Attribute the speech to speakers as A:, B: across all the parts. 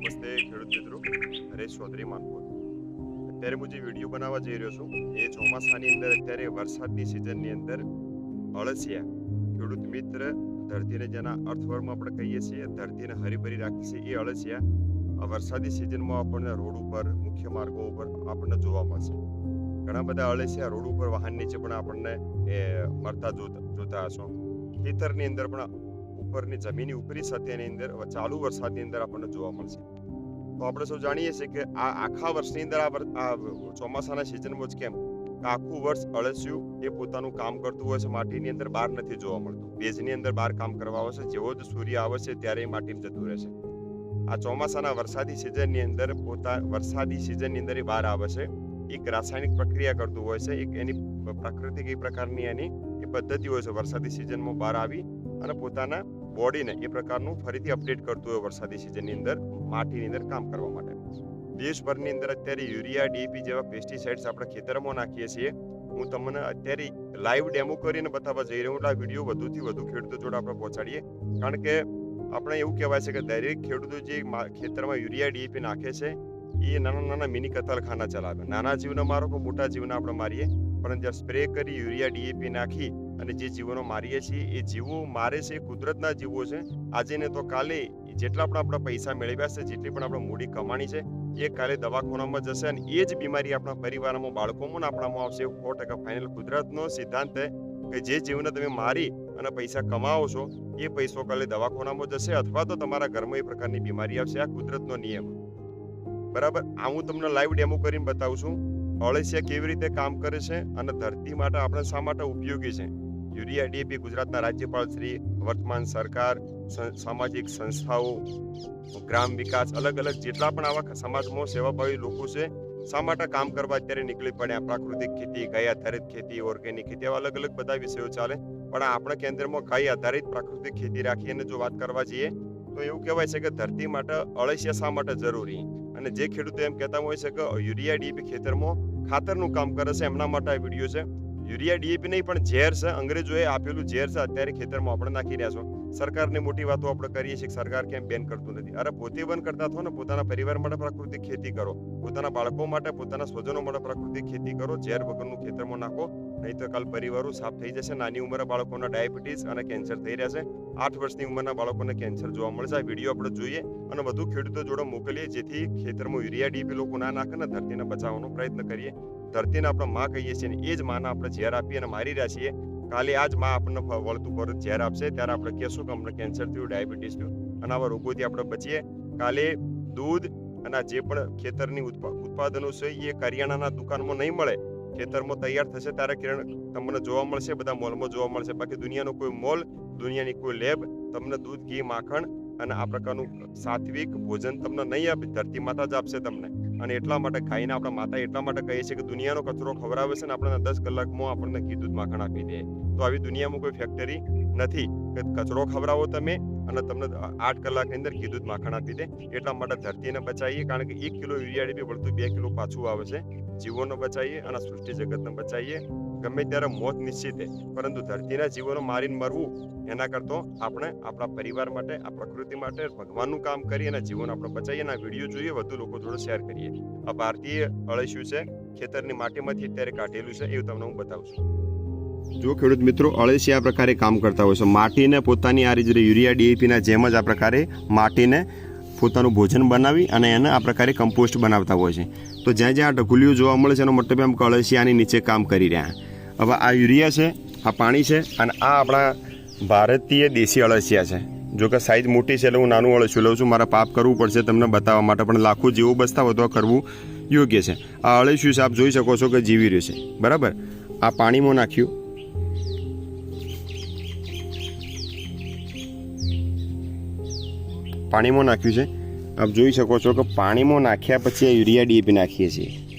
A: નમસ્તે ખેડૂત મિત્રો, હરેશ ચૌધરી માનપુર. અત્યારે હું જે વીડિયો બનાવવા જઈ રહ્યો છું, એ ચોમાસાની અંદર અત્યારે વરસાદની સિઝનની અંદર અળસિયા. ખેડૂત મિત્ર, ધરતીને જેના અર્થવર્મ આપણે કહીએ છીએ, ધરતીને હરીભરી રાખી છે એ અળસિયા. વરસાદી સિઝનમાં આપણને રોડ ઉપર, મુખ્ય માર્ગો ઉપર આપણને જોવા મળશે. ઘણા બધા અળસિયા રોડ ઉપર વાહન નીચે પણ આપણને, એ મરતા જોતા જોતા હશો. ખેતરની અંદર પણ ઉપરની જમીની ઉપરી સત્યની અંદર, ચાલુ વરસાદની અંદર આપણને જોવા મળશે. તો આપણે સૌ જાણીએ છીએ કે આ આખા વર્ષની અંદર આ ચોમાસાના સિઝનમાં જ કેમ આખું વર્ષ અળસિયું એ પોતાનું કામ કરતું હોય છે, માટીની અંદર બહાર નથી જોવા મળતું. ભેજની અંદર બહાર કામ કરવા આવે છે, જેવો જ સૂર્ય આવે છે, ત્યારે એ માટીમાં જતું રહે છે. આ ચોમાસાના વરસાદી સિઝનની અંદર પોતા, વરસાદી સિઝનની અંદર એ બહાર આવે છે. એક રાસાયણિક પ્રક્રિયા કરતું હોય છે, એક એની પ્રાકૃતિક એ પ્રકારની એની એ પદ્ધતિ હોય છે, વરસાદી સિઝનમાં બહાર આવી અને પોતાના બોડીને એ પ્રકારનું ફરીથી અપડેટ કરતું હોય વરસાદી સિઝનની અંદર. માટીની અંદર કામ કરવા માટે દેશભરની અંદર અત્યારે યુરિયા, ડીપી જેવા પેસ્ટિસાઇડ્સ આપણે ખેતરમાં નાખીએ છીએ. હું તમને અત્યારે લાઈવ ડેમો કરીને બતાવવા જઈ રહ્યો છું. આ વીડિયો વધુથી વધુ ખેડૂતો જોડે આપણે પહોંચાડીએ. કારણ કે આપણે એવું કહેવાય છે કે દરેક ખેડૂતો જે ખેતરમાં યુરિયા ડીએપી નાખે છે, એ નાના નાના મિની કતલખાના ચલાવે. નાના જીવને મારો કે મોટા જીવને આપણે મારીએ. પણ જ્યારે સ્પ્રે કરી, યુરિયા ડીએપી નાખી અને જે જીવોનો મારીએ છીએ, એ જીવો મારે છે એ કુદરતના જીવો છે. આજે ને તો કાલે જેટલા પણ આપણા પૈસા મેળવ્યા છે, જેટલી પણ આપણે મૂડી કમાણી છે, એ કાલે દવાખાનામાં જશે અને એ જ બીમારી આપણા પરિવારમાં, બાળકોમાં આપણામાં આવશે. એવું સો ટકા ફાઇનલ કુદરતનો સિદ્ધાંત છે કે જે જીવને તમે મારી અને પૈસા કમાવો છો, એ પૈસો કાલે દવાખાનામાં જશે અથવા તો તમારા ઘરમાં એ પ્રકારની બીમારી આવશે. આ કુદરતનો નિયમ. બરાબર? આ હું તમને લાઈવ ડેમો કરીને બતાવું છું. અળસિયા કેવી રીતે કામ કરે છે અને ધરતી માટે આપણે શા માટે ઉપયોગી છે? યુરિયા ડીએપી ગુજરાતના રાજ્યપાલ શ્રી વર્તમાન સરકાર સામાજિક સંસ્થાઓ, ગ્રામ વિકાસ, અલગ અલગ જેટલા પણ આવા સમાજમાં સેવાભાવી લોકો છે, શા માટે કામ કરવા અત્યારે નીકળી પડ્યા? પ્રાકૃતિક ખેતી, ગાય આધારિત ખેતી, ઓર્ગેનિક ખેતી એવા અલગ અલગ બધા વિષયો ચાલે. પણ આપણા કેન્દ્રમાં ગાય આધારિત પ્રાકૃતિક ખેતી રાખીને જો વાત કરવા જઈએ, તો એવું કહેવાય છે કે ધરતી માટે અળસિયા શા માટે જરૂરી? અને જે ખેડૂતો એમ કહેતા હોય છે કે યુરિયા ડીપી ખેતરમાં ખાતરનું કામ કરે છે, એમના માટે આ વીડિયો છે. યુરિયા ડીએપી નહીં, પણ ઝેર છે. અંગ્રેજોએ આપેલું ઝેર છે, અત્યારે ખેતરમાં આપણે નાખી રહ્યા છો. સરકારની મોટી વાતો આપણે કરીએ છીએ સરકાર કેમ બેન કરતું નથી. અરે પોતે બંધ કરતા થો ને, પોતાના પરિવાર માટે પ્રાકૃતિક ખેતી કરો. પોતાના બાળકો માટે, પોતાના સ્વજનો માટે પ્રાકૃતિક ખેતી કરો. ઝેર વગરનું ખેતરમાં નાખો. નહીં તો કાલ પરિવારો સાફ થઈ જશે. નાની ઉંમરે બાળકોના ડાયાબિટીસ અને કેન્સર થઈ રહ્યા છે. આઠ વર્ષની ઉંમરના બાળકોને કેન્સર જોવા મળશે. આ વીડિયો આપણે જોઈએ અને વધુ ખેડૂતો જોડે મોકલીએ, જેથી ખેતરમાં યુરિયા ડીપી લોકો ના નાખે ને ધરતીને બચાવવાનો પ્રયત્ન કરીએ. ધરતીને આપણે માં કહીએ છીએ એ જ માને આપણે ઝેર આપીએ અને મારી રહ્યા છીએ. કાલે આ જ માં આપણને વળતું પર ઝેર આપશે, ત્યારે આપણે કહેશું કે અમને કેન્સર થયું ડાયાબિટીસ થયું. અને આવા રોગોથી આપણે બચીએ. કાલે દૂધ અને જે પણ ખેતરની ઉત્પા- ઉત્પાદનો છે, એ કરિયાણાના દુકાનમાં નહીં મળે. ખેતરમાં તૈયાર થશે ત્યારે કિરણ, તમને જોવા મળશે, બધા મોલમાં જોવા મળશે. બાકી દુનિયાનો કોઈ મોલ, દુનિયાની કોઈ લેબ, તમને દૂધ, ઘી, માખણ અને આ પ્રકારનું સાત્વિક ભોજન તમને નહીં આપે. ધરતી માતા જ આપશે તમને. અને એટલા માટે ખાઈને આપણા માતા એટલા માટે કહીએ છીએ કે દુનિયાનો કચરો ખવડાવે છે ને આપણને દસ કલાકમાં આપણને ઘી દૂધ માખણ આપી દે. તો આવી દુનિયામાં કોઈ ફેક્ટરી નથી કે કચરો ખવડાવો તમે અને તમને આઠ કલાકની અંદર ઘી દૂધ માખણ આપી દે. એટલા માટે ધરતીને બચાવીએ કારણ કે એક કિલો યુરિયા ડીપી વળતું બે કિલો પાછું આવે છે. જીવોને બચાવીએ અને સૃષ્ટિ જગતને બચાવીએ. ગમે ત્યારે મોત નિશ્ચિત છે. પરંતુ ધરતીના જીવોને મારીને મરવું, એના કરતો આપણે આપણા પરિવાર માટે, આ પ્રકૃતિ માટે ભગવાનનું કામ કરી અને જીવન આપણે બચાવીએ અને વીડિયો જોઈએ, વધુ લોકો જોડે શેર કરીએ. આ ભારતીય અળસિયું છે? ખેતરની માટીમાંથી અત્યારે કાઢેલું છે, એવું તમને હું બતાવું છું. જો ખેડૂત મિત્રો અળસી આ પ્રકારે કામ કરતા હોય છે. માટીને પોતાની આ રીતે યુરિયા ડીએપીના જેમ જ આ પ્રકારે માટીને પોતાનું ભોજન બનાવી અને એને આ પ્રકારે કમ્પોસ્ટ બનાવતા હોય છે. તો જ્યાં જ્યાં આ ઢગુલીઓ જોવા મળે છે, એનો મતલબ એમ કે અળસી નીચે કામ કરી રહ્યા. હવે આ યુરિયા છે, આ પાણી છે અને આ આપણા ભારતીય દેશી અળસિયા છે. જો કે સાઇઝ મોટી છે એટલે હું નાનું અળસિયું લઉં છું. મારે પાપ કરવું પડશે તમને બતાવવા માટે, પણ લાખો જેવું બસતા હોય તો કરવું યોગ્ય છે. આ અળસિયું છે, આપ જોઈ શકો છો કે જીવી રહ્યું છે. બરાબર? આ પાણીમાં નાખ્યું. પાણીમાં નાખ્યું છે. આપ જોઈ શકો છો કે પાણીમાં નાખ્યા પછી આ યુરિયા ડીએપી નાખીએ છીએ.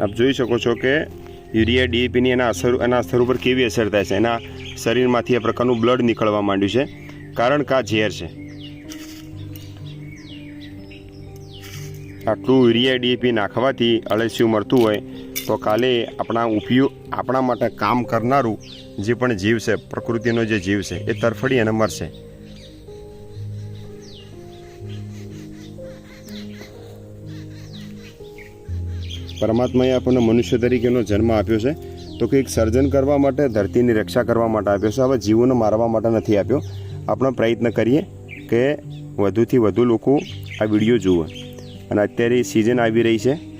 A: આપ જોઈ શકો છો કે યુરિયા ડીએપીની એના અસર એના અસર ઉપર કેવી અસર થાય છે? એના શરીરમાંથી આ પ્રકારનું બ્લડ નીકળવા માંડ્યું છે. કારણ કે આ ઝેર છે. આટલું યુરિયા ડીએપી નાખવાથી અળસિયું મળતું હોય, તો કાલે આપણા ઉપયોગ આપણા માટે કામ કરનારું જે પણ જીવ છે, પ્રકૃતિનો જે જીવ છે, એ તરફડી અને મરશે. પરમાત્માએ આપણને મનુષ્ય તરીકેનો જન્મ આપ્યો છે. તો કંઈક સર્જન કરવા માટે, ધરતીની રક્ષા કરવા માટે આપ્યો છે. હવે જીવોને મારવા માટે નથી આપ્યો. આપણે પ્રયત્ન કરીએ કે વધુથી વધુ લોકો આ વીડિયો જુએ. અને અત્યારે સિઝન આવી રહી છે.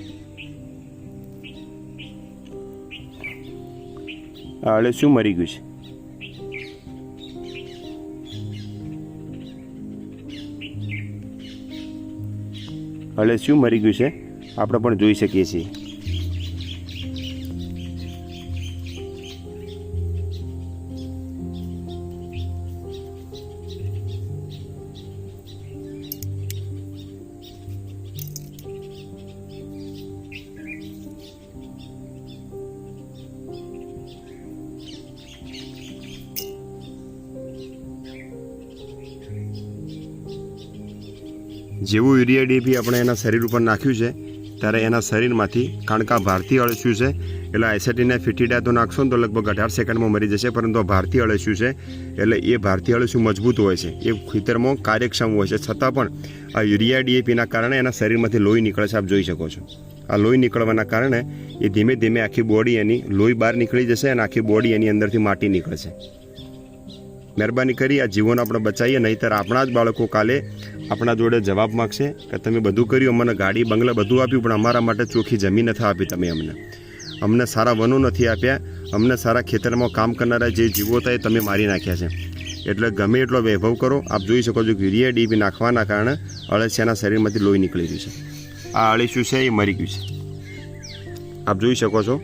A: આ અળસિયું મરી ગયું છે? અળસિયું મરી ગયું છે? આપણે પણ જોઈ શકીએ છીએ. જેવું યુરિયા ડીપી આપણે એના શરીર ઉપર નાખ્યું છે ત્યારે એના શરીરમાંથી કારણ કે આ ભારતીય અળસ્યું છે. એટલે એસેટીને ફિટીડા તો નાખશો ને તો લગભગ અઢાર સેકન્ડમાં મરી જશે, પરંતુ આ ભારતીય અળસ્યું છે. એટલે એ ભારતીય અળસ્યું મજબૂત હોય છે. એ ખેતરમાં કાર્યક્ષમ હોય છે. છતાં પણ આ યુરિયા ડીએપીના કારણે એના શરીરમાંથી લોહી નીકળે છે. આપ જોઈ શકો છો. આ લોહી નીકળવાના કારણે એ ધીમે ધીમે આખી બોડી એની લોહી બહાર નીકળી જશે અને આખી બોડી એની અંદરથી માટી નીકળશે. મહેરબાની કરી આ જીવોને આપણે બચાવીએ, નહીંતર આપણા જ બાળકો કાલે આપણા જોડે જવાબ માગશે કે તમે બધું કર્યું, અમને ગાડી, બંગલા બધું આપ્યું, પણ અમારા માટે ચોખ્ખી જમીન નથી આપી તમે અમને. અમને સારા વનો નથી આપ્યા, અમને સારા ખેતરમાં કામ કરનારા જે જીવો હતા એ તમે મારી નાખ્યા છે. એટલે ગમે એટલો વૈભવ કરો, આપ જોઈ શકો છો કે યુરિયા ડીપી નાખવાના કારણે અળસિયાના શરીરમાંથી લોહી નીકળી રહ્યું છે. આ અળસિયું છે, એ મરી ગયું છે. આપ જોઈ શકો છો.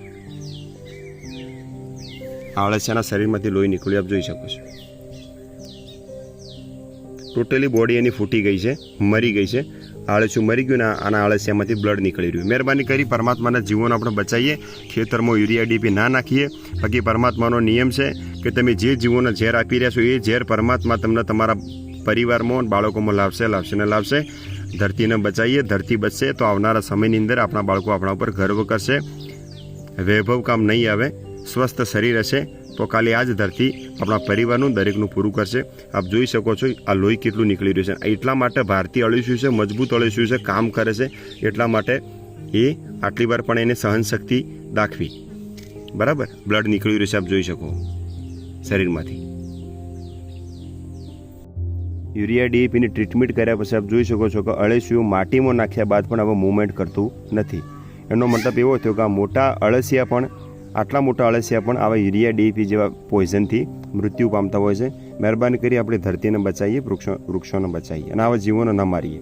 A: આ અળસિયાના શરીરમાંથી લોહી નીકળ્યું, આપ જોઈ શકો છો. ટોટલી બોડી એની ફૂટી ગઈ છે, મરી ગઈ છે. આળસું મરી ગયું ને આના આળસિયામાંથી બ્લડ નીકળી રહ્યું. મહેરબાની કરી પરમાત્માના જીવોને આપણે બચાવીએ. ખેતરમાં યુરિયા ડીપી ના નાખીએ. બાકી પરમાત્માનો નિયમ છે કે તમે જે જીવોને ઝેર આપી રહ્યા છો, એ ઝેર પરમાત્મા તમને તમારા પરિવારમાં બાળકોમાં લાવશે લાવશે ને લાવશે. ધરતીને બચાવીએ. ધરતી બચશે તો આવનારા સમયની અંદર આપણા બાળકો આપણા ઉપર ગર્વ કરશે. વૈભવ કામ નહીં આવે. સ્વસ્થ શરીર હશે. તો કાલે આ જ ધરતી આપણા પરિવારનું દરેકનું પૂરું કરશે. આપ જોઈ શકો છો આ લોહી કેટલું નીકળી રહ્યું છે. એટલા માટે ભારતીય અળસ્યું છે, મજબૂત અળસ્યું છે, કામ કરે છે. એટલા માટે એ આટલી વાર પણ એને સહનશક્તિ દાખવી. બરાબર? બ્લડ નીકળી રહ્યું છે આપ જોઈ શકો. શરીરમાંથી. યુરિયા ડીએપીની ટ્રીટમેન્ટ કર્યા પછી આપ જોઈ શકો છો કે અળસિયું માટીમાં નાખ્યા બાદ પણ હવે મૂવમેન્ટ કરતું નથી. એનો મતલબ એવો થયો કે આ મોટા અળસિયા પણ આટલા મોટા અળસિયા પણ આવા યુરિયા ડીપી જેવા પોઈઝનથી મૃત્યુ પામતા હોય છે. મહેરબાની કરી આપણે ધરતીને બચાવીએ, વૃક્ષો, વૃક્ષોને બચાવીએ અને આવા જીવોને ન મારીએ.